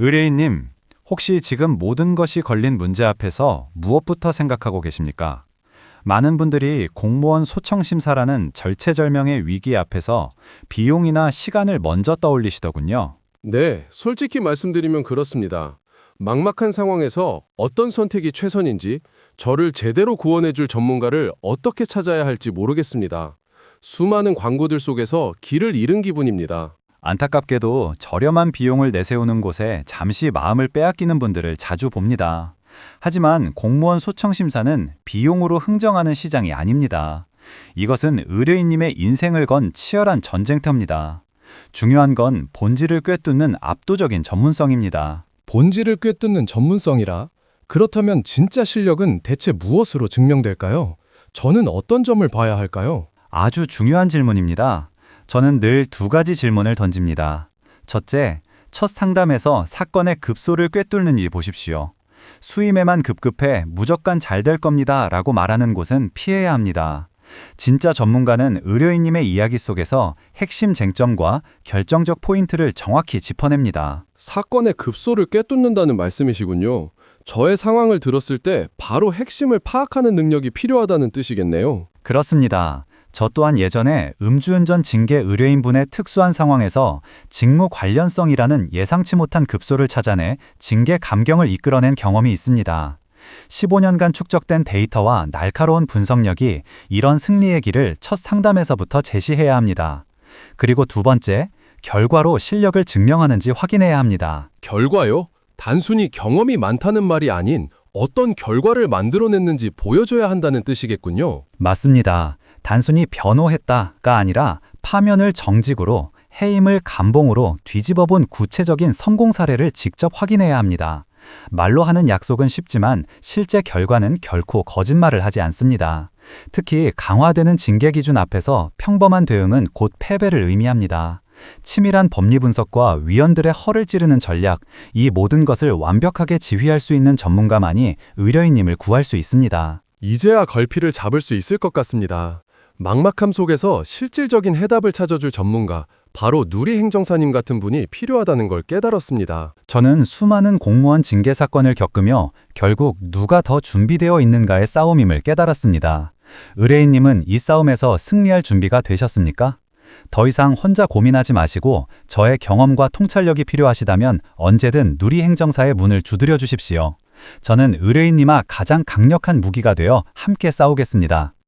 의뢰인님, 혹시 지금 모든 것이 걸린 문제 앞에서 무엇부터 생각하고 계십니까? 많은 분들이 공무원 소청심사라는 절체절명의 위기 앞에서 비용이나 시간을 먼저 떠올리시더군요. 네, 솔직히 말씀드리면 그렇습니다. 막막한 상황에서 어떤 선택이 최선인지 저를 제대로 구원해줄 전문가를 어떻게 찾아야 할지 모르겠습니다. 수많은 광고들 속에서 길을 잃은 기분입니다. 안타깝게도 저렴한 비용을 내세우는 곳에 잠시 마음을 빼앗기는 분들을 자주 봅니다. 하지만 공무원 소청심사는 비용으로 흥정하는 시장이 아닙니다. 이것은 의뢰인님의 인생을 건 치열한 전쟁터입니다. 중요한 건 본질을 꿰뚫는 압도적인 전문성입니다. 본질을 꿰뚫는 전문성이라 그렇다면 진짜 실력은 대체 무엇으로 증명될까요? 저는 어떤 점을 봐야 할까요? 아주 중요한 질문입니다. 저는 늘 두 가지 질문을 던집니다. 첫째, 첫 상담에서 사건의 급소를 꿰뚫는지 보십시오. 수임에만 급급해 무조건 잘 될 겁니다 라고 말하는 곳은 피해야 합니다. 진짜 전문가는 의뢰인님의 이야기 속에서 핵심 쟁점과 결정적 포인트를 정확히 짚어냅니다. 사건의 급소를 꿰뚫는다는 말씀이시군요. 저의 상황을 들었을 때 바로 핵심을 파악하는 능력이 필요하다는 뜻이겠네요. 그렇습니다. 저 또한 예전에 음주운전 징계 의뢰인분의 특수한 상황에서 직무 관련성이라는 예상치 못한 급소를 찾아내 징계 감경을 이끌어낸 경험이 있습니다. 15년간 축적된 데이터와 날카로운 분석력이 이런 승리의 길을 첫 상담에서부터 제시해야 합니다. 그리고 두 번째, 결과로 실력을 증명하는지 확인해야 합니다. 결과요? 단순히 경험이 많다는 말이 아닌 어떤 결과를 만들어냈는지 보여줘야 한다는 뜻이겠군요. 맞습니다. 단순히 변호했다가 아니라 파면을 정직으로 해임을 감봉으로 뒤집어 본 구체적인 성공 사례를 직접 확인해야 합니다. 말로 하는 약속은 쉽지만 실제 결과는 결코 거짓말을 하지 않습니다. 특히 강화되는 징계 기준 앞에서 평범한 대응은 곧 패배를 의미합니다. 치밀한 법리 분석과 위원들의 허를 찌르는 전략, 이 모든 것을 완벽하게 지휘할 수 있는 전문가만이 의뢰인님을 구할 수 있습니다. 이제야 걸피를 잡을 수 있을 것 같습니다. 막막함 속에서 실질적인 해답을 찾아줄 전문가, 바로 누리 행정사님 같은 분이 필요하다는 걸 깨달았습니다. 저는 수많은 공무원 징계 사건을 겪으며 결국 누가 더 준비되어 있는가의 싸움임을 깨달았습니다. 의뢰인님은 이 싸움에서 승리할 준비가 되셨습니까? 더 이상 혼자 고민하지 마시고 저의 경험과 통찰력이 필요하시다면 언제든 누리 행정사의 문을 두드려 주십시오. 저는 의뢰인님아 가장 강력한 무기가 되어 함께 싸우겠습니다.